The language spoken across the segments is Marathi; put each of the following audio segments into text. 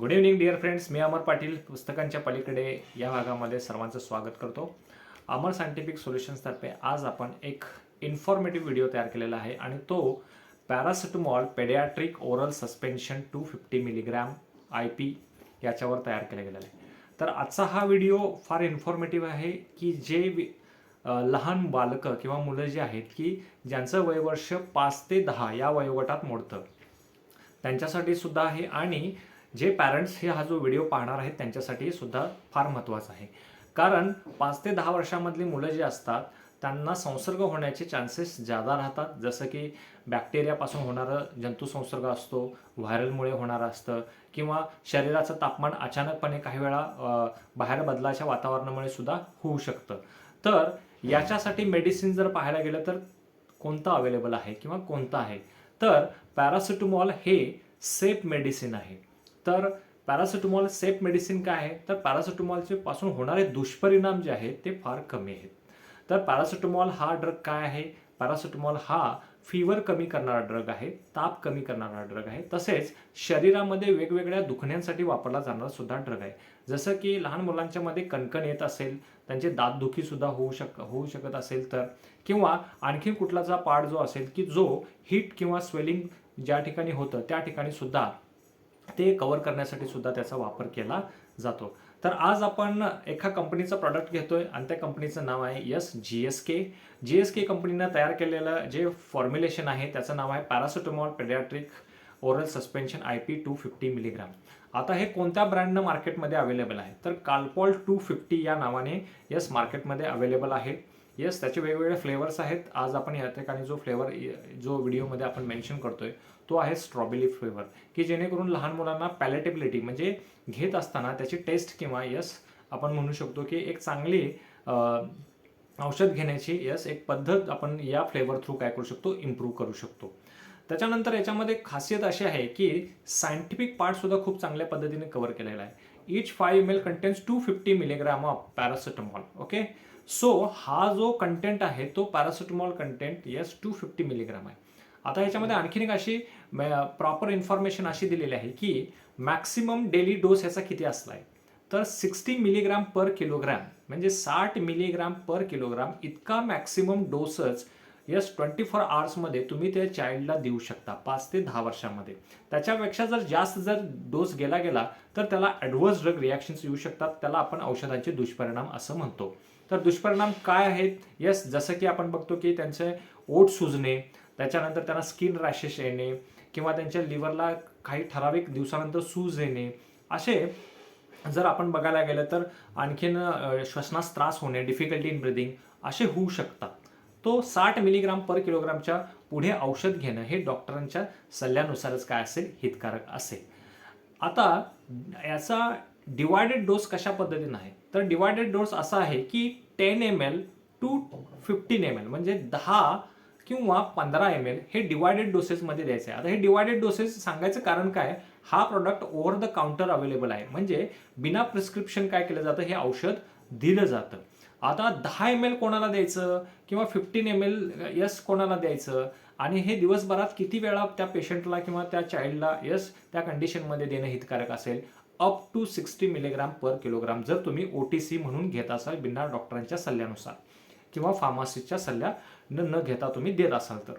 गुड इव्हनिंग डिअर फ्रेंड्स मी अमर पाटील पुस्तकांच्या पलीकडे या भागामध्ये सर्वांचं स्वागत करतो. अमर सायंटिफिक सोल्युशन्सतर्फे आज आपण एक इन्फॉर्मेटिव्ह व्हिडिओ तयार केलेला आहे आणि तो paracetamol paediatric oral suspension two fifty milligram I P याच्यावर तयार केला गेलेला आहे. तर आजचा हा व्हिडिओ फार इन्फॉर्मेटिव्ह आहे की जे वि- लहान बालकं किंवा मुलं जी आहेत की ज्यांचं वयवर्ष पाच ते दहा या वयोगटात मोडतं. त्यांच्यासाठी सुद्धा आहे आणि जे पॅरेंट्स हे हा जो व्हिडिओ पाहणार आहेत त्यांच्यासाठी सुद्धा फार महत्त्वाचा आहे. कारण पाच ते दहा वर्षामधली मुलं जी असतात त्यांना संसर्ग होण्याचे चान्सेस जादा राहतात. जसं की बॅक्टेरियापासून होणारं जंतुसंसर्ग असतो व्हायरलमुळे होणारं असतं किंवा शरीराचं तापमान अचानकपणे काही वेळा बाहेर बदलाच्या वातावरणामुळे सुद्धा होऊ शकतं. तर याच्यासाठी मेडिसिन जर पाहायला गेलं तर कोणतं अवेलेबल आहे किंवा कोणतं आहे? तर पॅरासिटमॉल हे सेफ मेडिसिन आहे. तर पॅरासिटमॉल सेफ मेडिसिन काय आहे? तर पॅरासिटमॉलचे पासून होणारे दुष्परिणाम जे आहेत ते फार कमी आहेत. तर पॅरासिटमॉल हा ड्रग काय आहे? पॅरासिटमॉल हा फीवर कमी करणारा ड्रग आहे ताप कमी करणारा ड्रग आहे. तसेच शरीरामध्ये वेगवेगळ्या दुखण्यांसाठी वापरला जाणारा सुद्धा ड्रग आहे. जसं की लहान मुलांच्या मध्ये कणकण येत असेल त्यांचे दातदुखीसुद्धा होऊ शक होऊ शकत असेल तर किंवा आणखी कुठलाचा पार्ट जो असेल की जो हीट किंवा स्वेलिंग ज्या ठिकाणी होतं त्या ठिकाणी सुद्धा ते कवर करण्यासाठी सुद्धा त्याचा वापर केला जातो. तर आज आपण एका कंपनीचं प्रॉडक्ट घेतोय आणि त्या कंपनीचं नाव आहे yes G S K. G S K कंपनीनं तयार केलेलं जे फॉर्म्युलेशन आहे त्याचं नाव आहे paracetamol paediatric oral suspension I P two fifty milligram आता हे कोणत्या ब्रँडनं मार्केटमध्ये अवेलेबल आहे? तर काल्पॉल टू फिफ्टी या नावाने यस मार्केटमध्ये अवेलेबल आहे. येस त्याचे वेगवेगळे फ्लेवर्स आहेत. आज आपण या ठिकाणी जो फ्लेवर जो व्हिडिओमध्ये आपण मेन्शन करतोय तो आहे स्ट्रॉबेरी फ्लेवर की जेणेकरून लहान मुलांना पॅलेटेबिलिटी म्हणजे घेत असताना त्याची टेस्ट किंवा यस आपण म्हणू शकतो की एक चांगली औषध घेण्याची यस एक पद्धत आपण या फ्लेवर थ्रू काय करू शकतो? इम्प्रूव्ह करू शकतो. त्याच्यानंतर याच्यामध्ये खासियत अशी आहे की सायंटिफिक पार्टसुद्धा खूप चांगल्या पद्धतीने कव्हर केलेला आहे. Each five M L contains two fifty milligram of paracetamol okay so हा जो कंटेंट आहे तो paracetamol content yes two fifty milligram आहे. आता याच्यामध्ये आणखीन एक अशी प्रॉपर इन्फॉर्मेशन अशी दिलेली आहे की मॅक्सिमम डेली डोस याचा किती असला आहे तर सिक्स्टी मिलीग्राम पर किलोग्रॅम म्हणजे साठ मिलीग्राम पर किलोग्राम इतका मॅक्सिमम डोसच यस ट्वेंटी फोर आवर्समध्ये तुम्ही त्या चाइल्डला देऊ शकता पाच ते दहा वर्षामध्ये. त्याच्यापेक्षा जर जास्त जर डोस गेला गेला तर त्याला ॲडव्हर्स ड्रग रिॲक्शन्स येऊ शकतात त्याला आपण औषधांचे दुष्परिणाम असं म्हणतो. तर दुष्परिणाम काय आहेत? येस जसं की आपण बघतो की त्यांचे ओट सुजणे त्याच्यानंतर त्यांना स्किन रॅशेस येणे किंवा त्यांच्या लिव्हरला काही ठराविक दिवसानंतर सूज येणे असे जर आपण बघायला गेलं तर आणखीन श्वसनास त्रास होणे डिफिकल्टी इन ब्रिदिंग असे होऊ शकतात. तो साठ मिलीग्राम पर किलोग्रामच्या पुढे औषध घेणं हे डॉक्टरांच्या सल्ल्यानुसारच काय असेल? हितकारक असेल. आता याचा डिवायडेड डोस कशा पद्धतीनं आहे? तर डिवायडेड डोस असा आहे की ten M L to fifteen M L म्हणजे दहा किंवा पंधरा एम एल हे डिवायडेड डोसेसमध्ये द्यायचं. आहे आता हे डिवायडेड डोसेस सांगायचं कारण काय? हा product over the counter available आहे. म्हणजे बिना प्रिस्क्रिप्शन काय केलं जातं? हे औषध दिलं जातं. आता दहा एम एल कोणाला द्यायचं? किंवा फिफ्टीन एम एल यस कोणाला द्यायचं? आणि हे दिवसभरात किती वेळा त्या पेशंटला किंवा त्या चाइल्डला यस त्या कंडिशनमध्ये देणं हितकारक असेल? Up to sixty milligram per kilogram जर तुम्ही ओ टी सी म्हणून घेत असाल बिना डॉक्टरांच्या सल्ल्यानुसार किंवा फार्मासिस्टच्या सल्ल्या न न घेता तुम्ही देत असाल तर.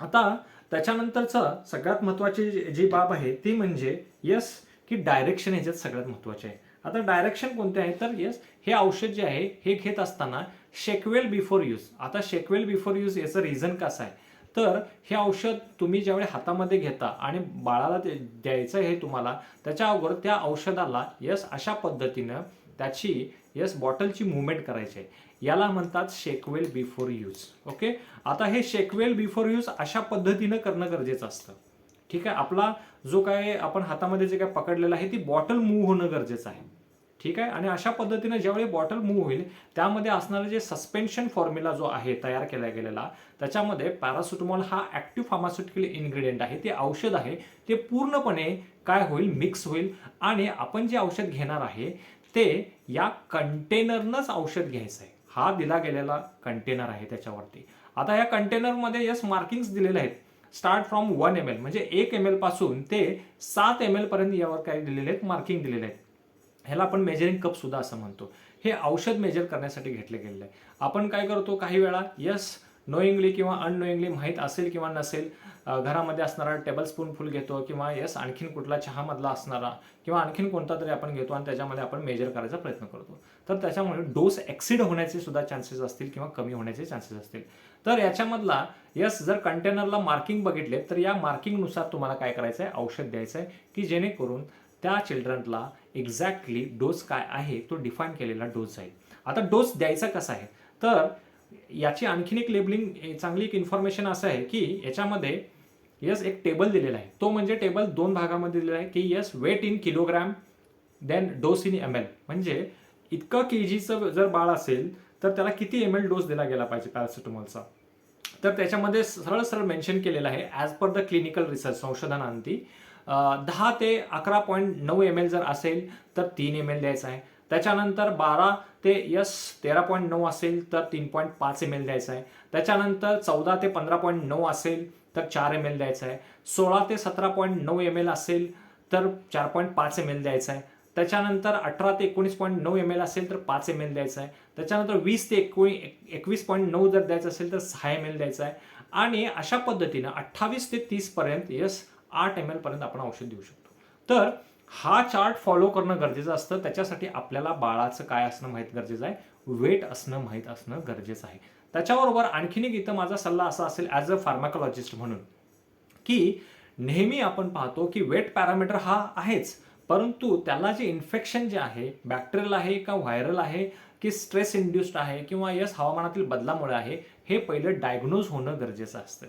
आता त्याच्यानंतरचं सगळ्यात महत्त्वाची जी- बाब आहे ती म्हणजे यस की डायरेक्शन ह्याच्यात सगळ्यात महत्त्वाचे आहे. आता डायरेक्शन कोणते आहे? तर येस हे औषध जे आहे हे घेत असताना शेकवेल बिफोर यूज आता शेकवेल बिफोर यूज याचं रिझन कसं आहे? तर हे औषध तुम्ही ज्यावेळी हातामध्ये घेता आणि बाळाला ते द्यायचं आहे तुम्हाला त्याच्या अगोदर त्या औषधाला यस अशा पद्धतीनं त्याची यस बॉटलची मुवमेंट करायची आहे. याला म्हणतात शेकवेल बिफोर यूज. ओके? आता हे शेकवेल बिफोर यूज अशा पद्धतीनं करणं गरजेचं असतं. ठीक आहे? आपला जो काय आपण हातामध्ये जे काय पकडलेलं आहे ती बॉटल मूव्ह होणं गरजेचं आहे. ठीक आहे? आणि अशा पद्धतीनं ज्यावेळी बॉटल मूव्ह होईल त्यामध्ये असणारे जे सस्पेन्शन फॉर्म्युला जो आहे तयार केला गेलेला त्याच्यामध्ये पॅरासिटमॉल हा ॲक्टिव्ह फार्मास्युटिकल इन्ग्रेडियंट आहे ते औषध आहे ते पूर्णपणे काय होईल? मिक्स होईल. आणि आपण जे औषध घेणार आहे ते या कंटेनरनंच औषध घ्यायचं आहे. हा दिला गेलेला कंटेनर आहे त्याच्यावरती. आता या कंटेनरमध्ये यस मार्किंग्स दिलेले आहेत. Start from one M L म्हणजे एक एम एलपासून ते सात एम एल पर्यंत यावर काय दिलेले आहेत मार्किंग दिलेले आहेत. ह्याला आपण मेजरिंग कप सुद्धा असं म्हणतो. हे औषध मेजर करण्यासाठी घेतले गेलेलं आहे. आपण काय करतो? काही वेळा यस नोईंगली किंवा अननोईंगली माहीत असेल किंवा नसेल घरामध्ये असणारा टेबल स्पून फुल घेतो किंवा यस आणखीन कुठला चहामधला असणारा किंवा आणखीन कोणता तरी आपण घेतो आणि त्याच्यामध्ये आपण मेजर करायचा प्रयत्न करतो. तर त्याच्यामुळे डोस ॲक्सिड होण्याचे सुद्धा चान्सेस असतील किंवा कमी होण्याचे चान्सेस असतील. तर याच्यामधला यस जर कंटेनरला मार्किंग बघितले तर या मार्किंगनुसार तुम्हाला काय करायचं आहे औषध द्यायचं आहे की जेणेकरून त्या चिल्ड्रनला एक्झॅक्टली डोस काय आहे तो डिफाईन केलेला डोस जाईल आता डोस द्यायचा कसा आहे? तर याची आणखीन एक लेबलिंग चांगली एक इन्फॉर्मेशन असं आहे की याच्यामध्ये यस एक टेबल दिलेला आहे. तो म्हणजे टेबल दोन भागामध्ये दिलेला आहे की yes weight in kilogram then dose in M L म्हणजे इतकं के जीचं जर बाळ असेल तर त्याला किती एम एल डोस दिला गेला पाहिजे पॅरासिटमॉलचा तर त्याच्यामध्ये सरळ सरळ मेन्शन केलेलं आहे as per the clinical research संशोधनांती. दहा ते अकरा पॉईंट नऊ एम एल जर असेल तर तीन एम एल द्यायचं आहे. त्याच्यानंतर बारा ते यस तेरा पॉईंट नऊ असेल तर तीन पॉईंट पाच एम एल द्यायचं आहे. त्याच्यानंतर चौदा ते पंधरा पॉईंट नऊ असेल तर चार एम एल द्यायचं आहे. सोळा ते सतरा पॉईंट नऊ एम एल असेल तर चार पॉईंट पाच एम एल द्यायचं आहे. त्याच्यानंतर अठरा ते एकोणीस पॉईंट नऊ एम एल असेल तर पाच एम एल द्यायचं आहे. त्याच्यानंतर वीस ते एकोणी एकवीस पॉईंट नऊ जर द्यायचं असेल तर सहा एम एल द्यायचं आहे. आणि अशा पद्धतीनं अठ्ठावीस ते तीसपर्यंत यस आठ एम एल पर्यंत आपण औषध देऊ शकतो. तर हा चार्ट फॉलो करणं गरजेचं असतं. त्याच्यासाठी आपल्याला बाळाचं काय असणं माहीत गरजेचं आहे? वेट असणं माहीत असणं गरजेचं आहे. त्याच्याबरोबर आणखीन एक इथं माझा सल्ला असा असेल ॲज अ फार्माकोलॉजिस्ट म्हणून की नेहमी आपण पाहतो की वेट पॅरामीटर हा आहेच परंतु त्याला जे इन्फेक्शन जे आहे बॅक्टेरियल आहे का व्हायरल आहे की स्ट्रेस इंड्युस्ड आहे किंवा यस हवामानातील बदलामुळे आहे हे पहिलं डायग्नोज होणं गरजेचं असतं.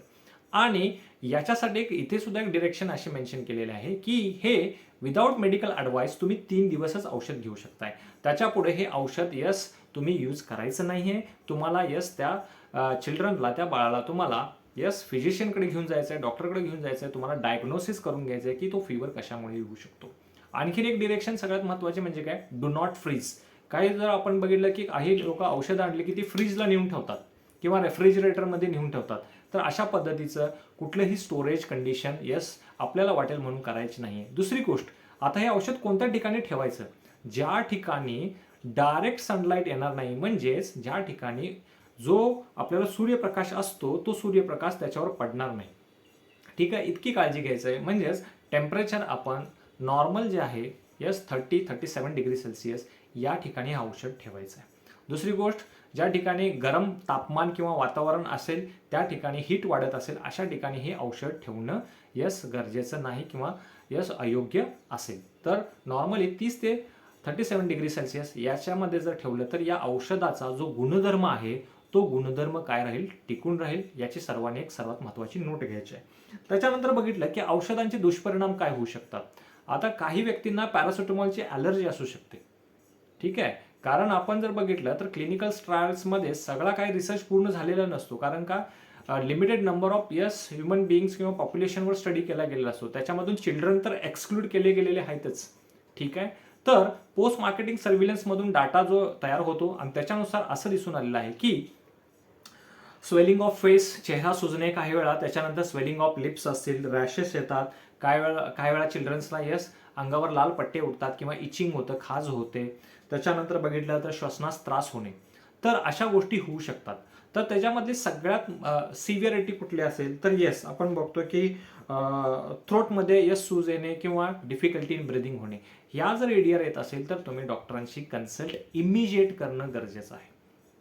आणि याच्यासाठी एक इथे सुद्धा एक डिरेक्शन अशी मेन्शन केलेले आहे की हे विदाउट मेडिकल ॲडवाईस तुम्ही तीन दिवसच औषध घेऊ शकताय. त्याच्या पुढे हे औषध यस तुम्ही यूज करायचं नाही आहे तुम्हाला यस त्या चिल्ड्रनला त्या बाळाला तुम्हाला यस फिजिशियनकडे घेऊन जायचं आहे डॉक्टरकडे घेऊन जायचं आहे तुम्हाला डायग्नोसिस करून घ्यायचं आहे की तो फिवर कशामुळे येऊ शकतो. आणखीन एक डिरेक्शन सगळ्यात महत्त्वाचे म्हणजे काय? डू नॉट फ्रीज काही जर आपण बघितलं की काही लोक औषधं आणली की ती फ्रीजला नेऊन ठेवतात किंवा रेफ्रिजरेटरमध्ये नेऊन ठेवतात. तर अशा पद्धतीचं कुठलंही स्टोरेज कंडिशन यस आपल्याला वाटेल म्हणून करायची नाही आहे दुसरी गोष्ट आता हे औषध कोणत्या ठिकाणी ठेवायचं? ज्या ठिकाणी डायरेक्ट सनलाईट येणार नाही म्हणजेच ज्या ठिकाणी जो आपल्याला सूर्यप्रकाश असतो तो सूर्यप्रकाश त्याच्यावर पडणार नाही. ठीक आहे? इतकी काळजी घ्यायचं आहे. म्हणजेच टेम्परेचर आपण नॉर्मल जे आहे yes thirty thirty seven degree celsius या ठिकाणी हे औषध ठेवायचं आहे. दुसरी गोष्ट ज्या ठिकाणी गरम तापमान किंवा वातावरण असेल त्या ठिकाणी हीट वाढत असेल अशा ठिकाणी हे औषध ठेवणं यस गरजेचं नाही किंवा यस अयोग्य असेल. तर नॉर्मली तीस ते थर्टी सेवन डिग्री सेल्सिअस याच्यामध्ये जर ठेवलं तर या औषधाचा जो गुणधर्म आहे तो गुणधर्म काय राहील? टिकून राहील याची सर्वांनी एक सर्वात महत्त्वाची नोट घ्यायची आहे. त्याच्यानंतर बघितलं की औषधांचे दुष्परिणाम काय होऊ शकतात? आता काही व्यक्तींना पॅरासिटामॉलची ॲलर्जी असू शकते. ठीक आहे? कारण आपण जर बघितलं तर क्लिनिकल ट्रायल्समध्ये सगळा काही रिसर्च पूर्ण झालेला नसतो. कारण का? Limited number of yes human beings किंवा पॉप्युलेशनवर स्टडी केला गेलेला असतो. त्याच्यामधून चिल्ड्रन तर एक्सक्लूड केले गेलेले आहेतच. ठीक आहे? तर पोस्ट मार्केटिंग सर्व्हिलन्समधून डाटा जो तयार होतो आणि त्याच्यानुसार असं दिसून आलेलं आहे की स्वेलिंग ऑफ फेस चेहरा सुजणे काही वेळा त्याच्यानंतर स्वेलिंग ऑफ लिप्स असतील रॅशेस येतात काय वेळा काही वेळा चिल्ड्रन्सला यस अंगावर लाल पट्टे उठतात किंवा इचिंग होतं खाज होते. त्याच्यानंतर बघितलं तर श्वसनास त्रास होणे. तर अशा गोष्टी होऊ शकतात. तर त्याच्यामधली सगळ्यात सिव्हिअरिटी कुठली असेल तर येस आपण बघतो की थ्रोटमध्ये यस सूज येणे किंवा डिफिकल्टी इन ब्रिदिंग होणे. या जर एडियर येत असेल तर तुम्ही डॉक्टरांशी कन्सल्ट इमिजिएट करणं गरजेचं आहे.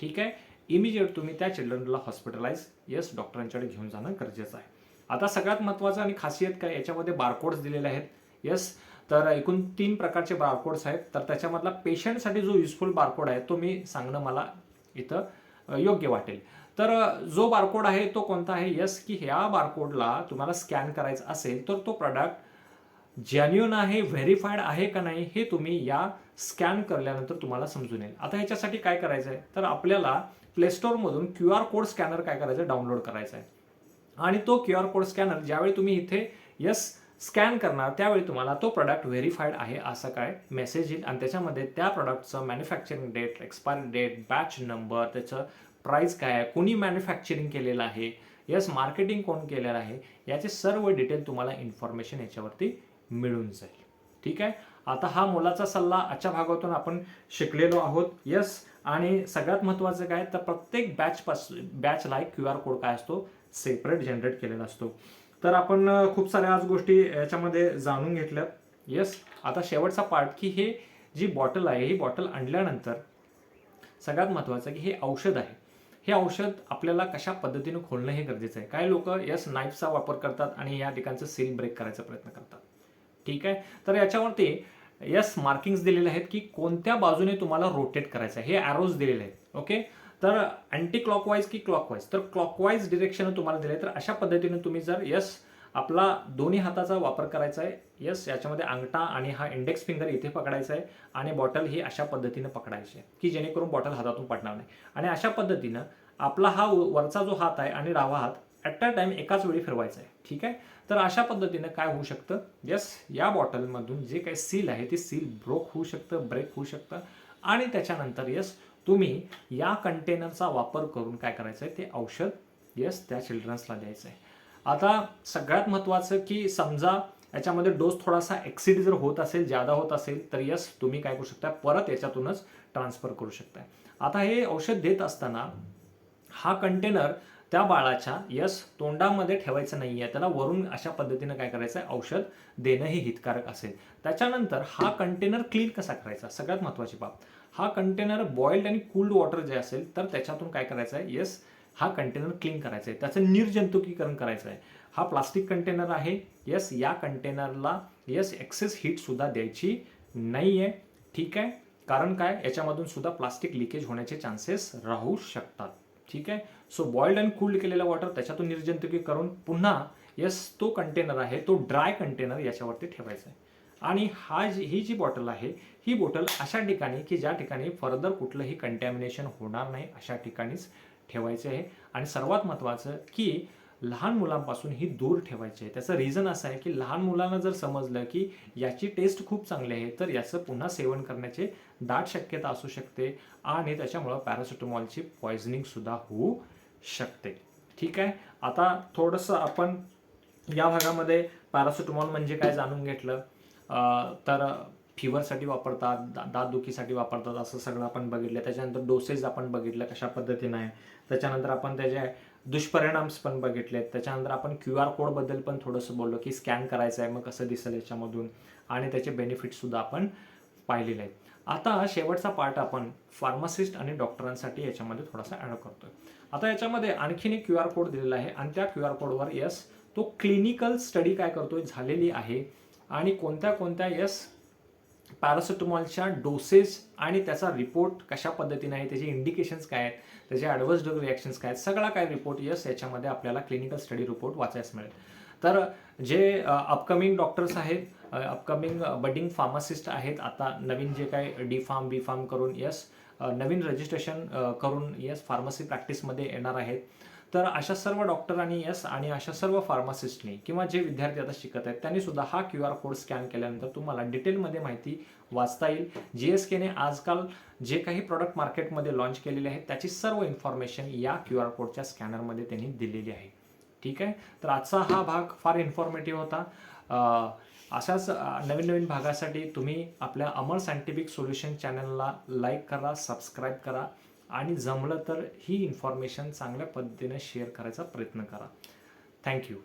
ठीक आहे? इमिजिएट तुम्ही त्या चिल्ड्रनला हॉस्पिटलाइज येस डॉक्टरांच्याकडे घेऊन जाणं गरजेचं आहे. आता सगळ्यात महत्त्वाचं आणि खासियत काय याच्यामध्ये बारकोड्स दिलेले आहेत. येस तर एकूण तीन प्रकारचे बारकोड्स आहेत. तर त्याच्यामधला पेशंटसाठी जो युजफुल बारकोड आहे तो मी सांगणं मला इथं योग्य वाटेल. तर जो बारकोड आहे तो कोणता आहे? यस की ह्या बारकोडला तुम्हाला स्कॅन करायचा असेल तर तो प्रॉडक्ट जेन्युन आहे व्हेरीफाईड आहे का नाही हे तुम्ही या स्कॅन केल्यानंतर तुम्हाला समजून येईल. आता ह्याच्यासाठी काय करायचं आहे तर आपल्याला प्लेस्टोरमधून क्यू आर कोड स्कॅनर काय करायचं आहे डाउनलोड करायचं आहे आणि तो क्यू आर कोड स्कॅनर ज्यावेळी तुम्ही इथे यस स्कॅन करणार त्यावेळी तुम्हाला तो प्रॉडक्ट व्हेरीफाईड आहे असं काय मेसेज येईल. आणि त्याच्यामध्ये त्या प्रॉडक्टचं manufacturing date expiry date batch number त्याचं प्राईस काय आहे कोणी मॅन्युफॅक्चरिंग केलेलं आहे यस मार्केटिंग कोण केलेलं आहे याचे सर्व डिटेल तुम्हाला इन्फॉर्मेशन याच्यावरती मिळून जाईल. ठीक आहे? आता हा मोलाचा सल्ला आजच्या भागातून आपण शिकलेलो आहोत. यस आणि सगळ्यात महत्त्वाचं काय तर प्रत्येक बॅच पास बॅचला एक क्यू आर कोड काय असतो? सेपरेट जनरेट केलेला असतो. तर आपण खूप साऱ्या आज गोष्टी याच्यामध्ये जाणून घेतल्या. येस आता शेवटचा पार्ट की हे जी बॉटल आहे ही बॉटल आणल्यानंतर सगळ्यात महत्त्वाचं की हे औषध आहे. हे औषध आपल्याला कशा पद्धतीने खोलणं हे गरजेचं आहे? काही लोक यस नाईफचा वापर करतात आणि या ठिकाणचं सील ब्रेक करायचा प्रयत्न करतात. ठीक आहे? तर याच्यावरती यस मार्किंग्स दिलेले आहेत की कोणत्या बाजूने तुम्हाला रोटेट करायचं आहे. हे ॲरोज दिलेले आहेत. ओके तर अँटी क्लॉकवाईज की क्लॉकवाईज तर क्लॉकवाईज डिरेक्शन तुम्हाला दिले तर अशा पद्धतीने तुम्ही जर यस आपला दोन्ही हाताचा वापर करायचा आहे यस याच्यामध्ये अंगठा आणि हा इंडेक्स फिंगर इथे पकडायचा आहे आणि बॉटल ही अशा पद्धतीने पकडायची आहे की जेणेकरून बॉटल हातातून पडणार नाही. आणि अशा पद्धतीनं आपला हा वरचा जो हात आहे आणि डावा हात ॲट अ टाइम एकाच वेळी फिरवायचा आहे ठीक आहे? तर अशा पद्धतीनं काय होऊ शकतं? यस या बॉटलमधून जे काही सील आहे ते सील ब्रोक होऊ शकतं ब्रेक होऊ शकतं. आणि त्याच्यानंतर यस तुम्ही या कंटेनरचा वापर करून काय करायचं आहे ते औषध यस त्या चिल्ड्रन्सला द्यायचं आहे आता सगळ्यात महत्त्वाचं की समजा याच्यामध्ये डोस थोडासा एक्सिड जर होत असेल जादा होत असेल तर यस तुम्ही काय करू शकता परत याच्यातूनच ट्रान्सफर करू शकता आता हे औषध देत असताना हा कंटेनर त्या बाळाच्या यस तोंडामध्ये ठेवायचं नाही आहे त्याला वरून अशा पद्धतीनं काय करायचं आहे औषध देणंही हितकारक असेल. त्याच्यानंतर हा कंटेनर क्लीन कसा करायचा? सगळ्यात महत्त्वाची बाब. हा कंटेनर बॉइल्ड आणि कूल्ड वॉटर जे असेल तर त्याच्यातून काय करायचं आहे? येस हा कंटेनर क्लीन करायचा आहे. त्याचं निर्जंतुकीकरण करायचं आहे. हा प्लास्टिक कंटेनर आहे. येस या कंटेनरला येस एक्सेस हीटसुद्धा द्यायची नाही आहे ठीक आहे? कारण काय? याच्यामधून सुद्धा प्लास्टिक लिकेज होण्याचे चान्सेस राहू शकतात. ठीक आहे? सो बॉइल्ड अँड कूल्ड केलेला वॉटर त्याच्यातून निर्जंतुकीकरण. करून पुन्हा येस तो कंटेनर आहे तो ड्राय कंटेनर याच्यावरती ठेवायचा आहे. आणि हा जी ही जी बॉटल आहे ही बॉटल अशा ठिकाणी की ज्या ठिकाणी फर्दर कुठलंही कंटॅमिनेशन होणार नाही अशा ठिकाणीच ठेवायचे आहे. आणि सर्वात महत्त्वाचं की लहान मुलांपासून ही दूर ठेवायची आहे. त्याचं रिझन असं आहे की लहान मुलांना जर समजलं की याची टेस्ट खूप चांगली आहे तर याचं पुन्हा सेवन करण्याचे दाट शक्यता असू शकते आणि त्याच्यामुळं पॅरासिटामॉलची पॉयझनिंगसुद्धा होऊ शकते. ठीक आहे? आता थोडंसं आपण या भागामध्ये पॅरासिटामॉल म्हणजे काय जाणून घेतलं. तर फिवरसाठी वापरतात दा दातदुखीसाठी वापरतात असं सगळं आपण बघितलं. त्याच्यानंतर डोसेज आपण बघितलं कशा पद्धतीनं आहे. त्याच्यानंतर आपण त्याचे दुष्परिणाम्स पण बघितले त्याच्यानंतर आपण क्यू आर कोडबद्दल पण थोडंसं बोललो की स्कॅन करायचं आहे मग कसं दिसेल याच्यामधून. आणि त्याचे बेनिफिटसुद्धा आपण पाहिलेले आहेत. आता शेवटचा पार्ट आपण फार्मासिस्ट आणि डॉक्टरांसाठी याच्यामध्ये थोडासा ॲड करतोय. आता याच्यामध्ये आणखीन एक क्यू आर कोड दिलेला आहे आणि त्या क्यू आर कोडवर यस तो क्लिनिकल स्टडी काय करतोय झालेली आहे. आणि कोणत्या कोणत्या यस पॅरासिटोमॉलच्या डोसेस आणि त्याचा रिपोर्ट कशा पद्धतीने आहे त्याचे इंडिकेशन्स काय आहेत त्याचे ॲडव्हर्स ड्रग रिॲक्शन्स काय आहेत सगळा काय रिपोर्ट यस याच्यामध्ये आपल्याला क्लिनिकल स्टडी रिपोर्ट वाचायला मिळेल. तर जे अपकमिंग डॉक्टर्स आहेत अपकमिंग बडिंग फार्मासिस्ट आहेत आता नवीन जे काय डी फार्म बी फार्म करून यस नवीन रजिस्ट्रेशन करून यस फार्मसी प्रॅक्टिसमध्ये येणार आहेत. तर अशा सर्व डॉक्टरांनी यस आणि अशा सर्व फार्मासिस्टनी किंवा जे विद्यार्थी आता शिकत आहेत त्यांनी सुद्धा हा क्यू आर कोड स्कॅन केल्यानंतर तुम्हाला डिटेलमध्ये माहिती वाचता येईल. जी एस केने आजकाल जे काही प्रॉडक्ट मार्केटमध्ये लॉन्च केलेले आहेत त्याची सर्व इन्फॉर्मेशन या क्यू आर कोडच्या स्कॅनरमध्ये त्यांनी दिलेली आहे. ठीक आहे? तर आजचा हा भाग फार इन्फॉर्मेटिव्ह होता. अशाच नवीन नवीन भागासाठी तुम्ही आपल्या अमर सायंटिफिक सोल्युशन चॅनलला लाईक करा सबस्क्राईब करा. आणि जमलं तर ही इन्फॉर्मेशन चांगल्या पद्धतीने शेअर करायचा प्रयत्न करा. थँक्यू